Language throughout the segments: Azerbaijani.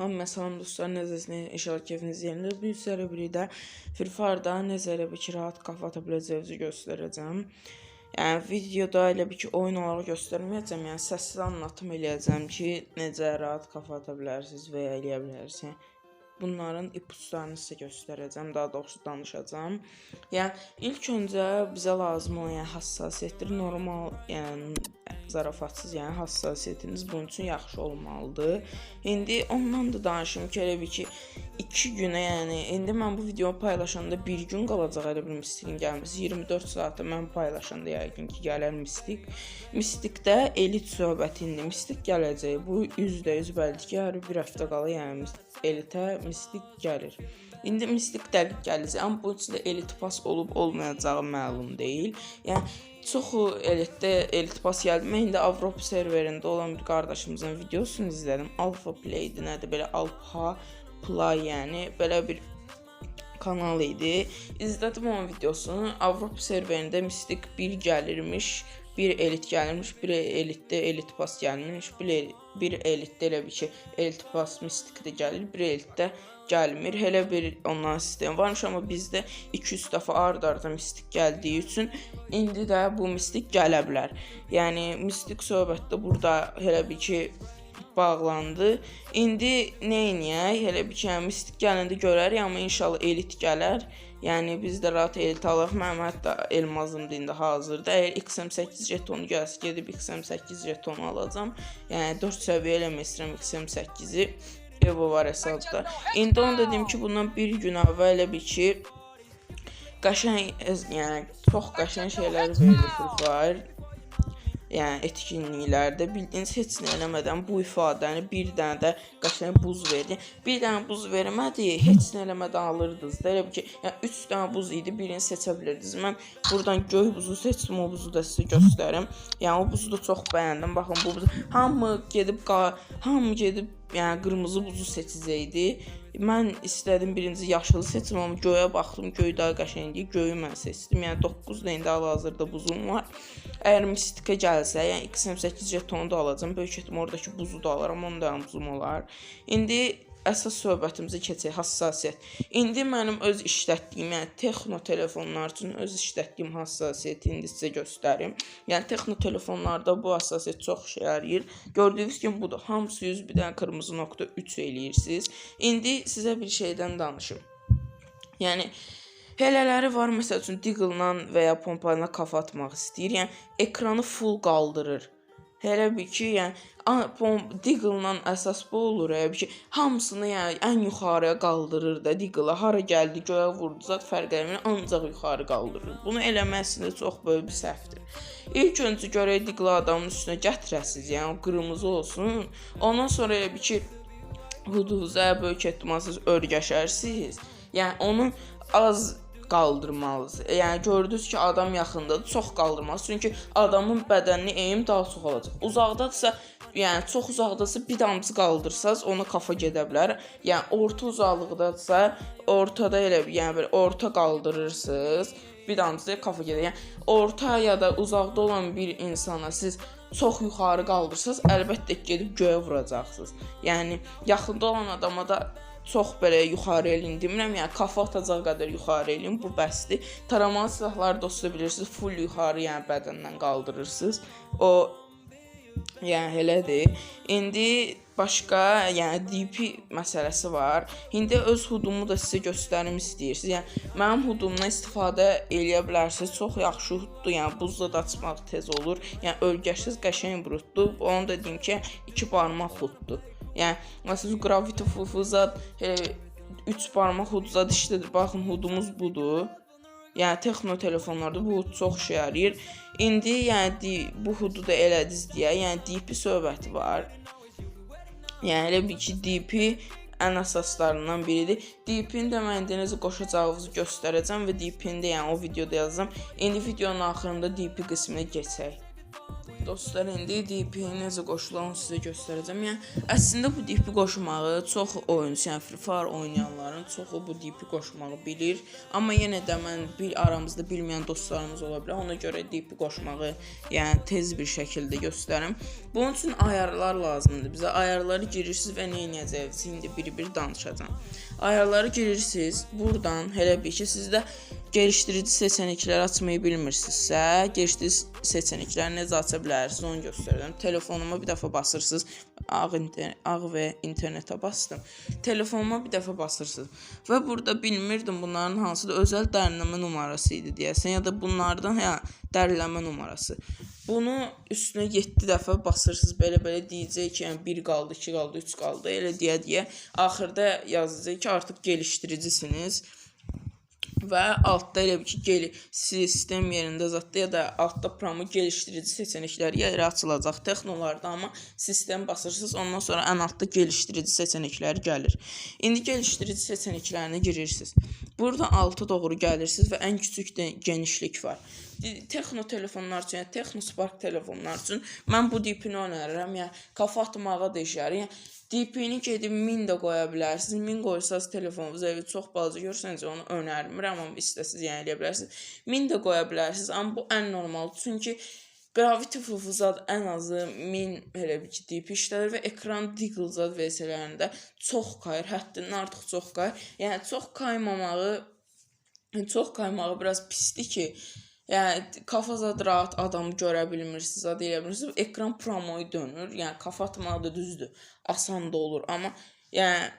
Hamıya salam dostlar, necəsiniz? İnşallah keyfiniz yerində. Bu sizlərə birlikdə Free Fire-da elə bir ki, rahat kafa ata biləcəyinizi göstərəcəm. Yəni videoda elə bir ki, oyun olaraq göstərməyəcəm, yəni səsli anlatım eləyəcəm ki, necə rahat kafa ata bilərsiniz və ya eləyə bilərsiniz. Bunların ipuçlarını sizə göstərəcəm, daha doğrusu danışacağam. Yəni ilk öncə bizə lazım olan yəni həssasiyyətdir, normal, yəni zarafatsız, yəni həssasiyyətiniz bunun üçün yaxşı olmalıdır. İndi ondan da danışım ki, elə bir ki 2 günə, yəni indi mən bu videonu paylaşanda 1 gün qalacaq elə bir mistikin gəlməsi. 24 saatda mən paylaşanda yəqin ki gələr mistik. Mistikdə elit söhbəti indi mistik gələcək. Bu %100 bəllidir ki, hər bir həftə qala yəni elitə mistik gəlir. İndi mistik dəqiq gələcək, amma bunun içində elit pas olub olmayacağı məlum deyil. Yəni çoxu elitdə elit pas gəldi. Mən indi Avropa serverində olan bir qardaşımızın videosunu izlədim. Alpha Play-dir, nədir belə Alpha Play, yəni belə bir kanal idi. İzlədim onun videosunu. Avropa serverində mistik 1 gəlirmiş, bir elit gəlirmiş, bir elitdə elit pas gəlmiş, bir bir elitdə elə bir ki, elit pas mistik də gəlir, bir elitdə gəlmir. Elə bir ondan sistem varmış, amma bizdə 200 dəfə ard-arda mistik gəldiyi üçün indi də bu mistik gələ bilər. Yəni mistik söhbətdə burada elə bir ki bağlandı. İndi nə edək? Elə bir ki, yəni, mistik gələndə görərik, amma inşallah elit gələr. Yəni biz də rahat elit alaq. Mənim hətta elmazımdır indi hazırda. Əgər XM8 jetonu gəlsə, gedib XM8 jetonu alacağam. Yəni 4 səviyyə eləmək istəyirəm XM8-i. Evo var hesabda. İndi onu dedim ki, bundan bir gün əvvəl elə bir ki qəşəng, yəni çox qəşəng şeylər verir Free Fire yəni etkinliklərdə bildiyiniz heç nə eləmədən bu ifadəni bir dənə də qəşəng buz verdi. Bir dənə buz vermədi, heç nə eləmədən alırdınız. Elə ki, yəni 3 dənə buz idi, birini seçə bilirdiniz. Mən buradan göy buzu seçdim, o buzu da sizə göstərim. Yəni o buzu da çox bəyəndim. Baxın bu buz hamı gedib hamı gedib yəni qırmızı buzu seçəcəkdi. Mən istədim birinci yaşılı seçim, amma göyə baxdım, göy daha qəşəngdir. Göyü mən seçdim. Yəni 9 da indi hal-hazırda buzum var. Əgər mistika gəlsə, yəni XM8 jetonu da alacağam. Böyük ehtimal oradakı buzu da alaram, onun da buzum olar. İndi əsas söhbətimizə keçək, həssasiyyət. İndi mənim öz işlətdiyim, yəni texno telefonlar üçün öz işlətdiyim həssasiyyəti indi sizə göstərim. Yəni texno telefonlarda bu həssasiyyət çox işə yarayır. Gördüyünüz kimi budur. Hamısı 100 bir dənə qırmızı nöqtə 3 eləyirsiniz. İndi sizə bir şeydən danışım. Yəni Hələləri var, məsəl üçün Deagle-la və ya pompa ilə kafa atmaq istəyir. Yəni ekranı full qaldırır. Elə bir ki, yəni Deagle-la əsas bu olur, elə bir ki, hamısını yəni ən yuxarıya qaldırır da Deagle-a. Hara gəldi, göyə vurdu, zət fərq eləmir, ancaq yuxarı qaldırır. Bunu eləməsində çox böyük bir səhvdir. İlk öncə görək Deagle adamın üstünə gətirəsiz, yəni qırmızı olsun. Ondan sonra elə bir ki, huduza böyük ehtimalsız örgəşərsiniz. Yəni onu az qaldırmalısınız. Yəni gördünüz ki, adam yaxındadır, çox qaldırmalısınız. Çünki adamın bədənini eğim daha çox olacaq. Uzaqdadsa, yəni çox uzaqdasa bir damcı qaldırsanız ona kafa gedə bilər. Yəni orta uzaqlıqdadsa, ortada elə yəni belə orta qaldırırsınız, bir damcı kafa gedir. Yəni orta ya da uzaqda olan bir insana siz çox yuxarı qaldırsanız, əlbəttə gedib göyə vuracaqsınız. Yəni yaxında olan adama da çox belə yuxarı eləyin demirəm, yəni kafa atacaq qədər yuxarı eləyin, bu bəsdir. Taramalı silahları dostu bilirsiniz, full yuxarı, yəni bədəndən qaldırırsınız. O yəni elədir. İndi başqa, yəni DP məsələsi var. İndi öz hudumu da sizə göstərim istəyirsiniz. Yəni mənim hudumdan istifadə eləyə bilərsiniz. Çox yaxşı huddur. Yəni buzla da açmaq tez olur. Yəni ölgəsiz qəşəng brutdur. Onu da deyim ki, iki barmaq huddur. Yəni məsələn Gravity Fufuza e, 3 barmaq hudza dişlidir. Baxın hudumuz budur. Yəni texno telefonlarda bu hud çox işə yarayır. İndi yəni bu hudu da elədiz deyə, yəni DP söhbəti var. Yəni elə bir ki DP ən əsaslarından biridir. DP-ni də mən indi necə qoşacağınızı göstərəcəm və DP-ni də yəni o videoda yazacağam. İndi videonun axırında DP qisminə keçək. Dostlar, indi DP necə qoşulur onu sizə göstərəcəm. Yəni əslində bu DP qoşmağı çox oyunçu, yəni Free Fire oynayanların çoxu bu DP qoşmağı bilir. Amma yenə də mən bir aramızda bilməyən dostlarımız ola bilər. Ona görə DP qoşmağı, yəni tez bir şəkildə göstərim. Bunun üçün ayarlar lazımdır. Bizə ayarları girirsiniz və nə edəcəksiniz? İndi bir-bir danışacağam. Ayarları girirsiniz. Burdan elə bir ki, sizdə gelişdirici seçenekləri açmayı bilmirsinizsə, gelişdirici seçenekləri necə aça bilərsiniz onu göstərəcəm. Telefonuma bir dəfə basırsınız. Ağ, inter ağ və internetə bastım. Telefonuma bir dəfə basırsınız. Və burada bilmirdim bunların hansı da özəl dərinləmə numarası idi deyəsən ya da bunlardan hə dərinləmə numarası. Bunu üstünə 7 dəfə basırsınız. Belə-belə deyəcək ki, yəni 1 qaldı, 2 qaldı, 3 qaldı. Elə deyə-deyə axırda yazacaq ki, artıq gelişdiricisiniz və altda elə bir ki, gel sistem yerində zətdə ya da altda promo gelişdirici seçenəkləri yerə açılacaq texnolarda, amma sistem basırsınız, ondan sonra ən altda gelişdirici seçenəkləri gəlir. İndi gelişdirici seçenəklərinə girirsiniz. Burada alta doğru gəlirsiniz və ən kiçik genişlik var. Texno telefonlar üçün, yəni Texno Spark telefonlar üçün mən bu DP-ni önərirəm. Yəni kafa atmağa da işər. Yəni DP-ni gedib 1000 də qoya bilərsiniz. 1000 qoysanız telefonunuzu evi çox balaca görsəniz onu önərmirəm, amma istəsiz yəni eləyə bilərsiniz. 1000 də qoya bilərsiniz, amma bu ən normaldır. Çünki Gravity Full-zad ən azı 1000 elə bir DP işlədir və ekran Deagle-zad VS-lərində çox kayır, həddindən artıq çox kayır. Yəni çox kaymamağı çox kaymağı biraz pisdir ki, Yəni kafa zad rahat adamı görə bilmirsiniz, zad eləyə bilmirsiniz. Ekran promoyu dönür. Yəni kafa atmaq da düzdür. Asan da olur, amma yəni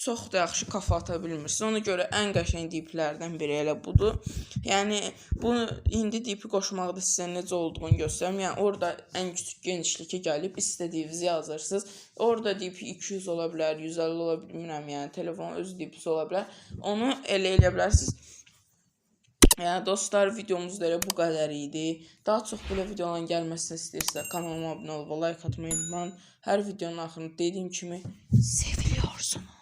çox da yaxşı kafa ata bilmirsiniz. Ona görə ən qəşəng diplərdən biri elə budur. Yəni bunu indi dipi qoşmaqda sizə necə olduğunu göstərim. Yəni orada ən kiçik genişlikə gəlib istədiyinizi yazırsınız. Orada dipi 200 ola bilər, 150 ola bilmirəm, yəni telefon öz dipisi ola bilər. Onu elə eləyə bilərsiniz. Yəni dostlar videomuz da elə bu qədər idi. Daha çox belə videoların gəlməsini istəyirsə kanalıma abunə olub like atmayı unutmayın. Hər videonun axırında dediyim kimi seviliyorsunuz.